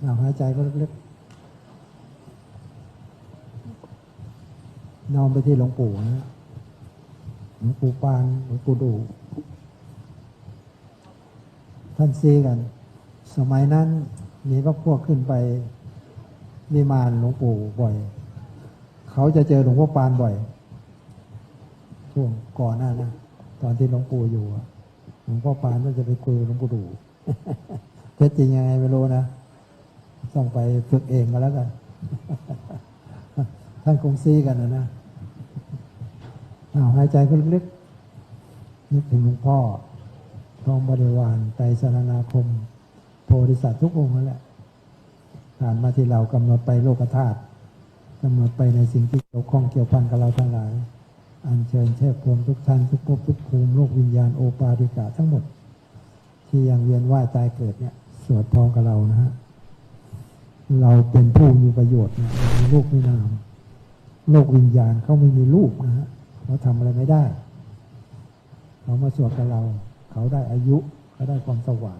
เอาหายใจก็ลึกๆน้อมไปที่หลวงปู่นะหลวงปู่ปานหลวงปู่ดู ท่านซีกัน สมัยนั้นมีพวกพวกขึ้นไปวิมานหลวงปู่บ่อย เขาจะเจอหลวงพ่อปานบ่อย ช่วงก่อนหน้านะตอนที่หลวงปู่อยู่หลวงพ่อปานก็จะไปคุยหลวงปู่ดูเท็จจริงยังไงไม่รู้นะ ต้องไปฝึกเองก็แล้วกัน ท่านคงซีกันนะนะอ้าหายใจก็ลึกๆนึกถึงหลวงพ่อทองบริวารไตรสรณาคม โพธิสัตว์ทุกองค์นั่นแหละผ่านมาที่เรากำหนดไปโลกธาตุกำหนดไปในสิ่งที่เกี่ยวข้องเกี่ยวพันกับเราทั้งหลาย อัญเชิญเทพพรมทุกท่านทุกภพทุกภูมิโลกวิญญาณโอปาติกาทั้งหมด ที่ยังเวียนว่ายตายเกิดเนี่ย สวดพร้อมกับเรานะฮะ เราเป็นผู้มีประโยชน์นะมีลูกมีนาม โลกวิญญาณเขาไม่มีลูกนะฮะเขาทำอะไรไม่ได้ เขามาสวดกับเรา เขาได้อายุเขาได้ความสว่าง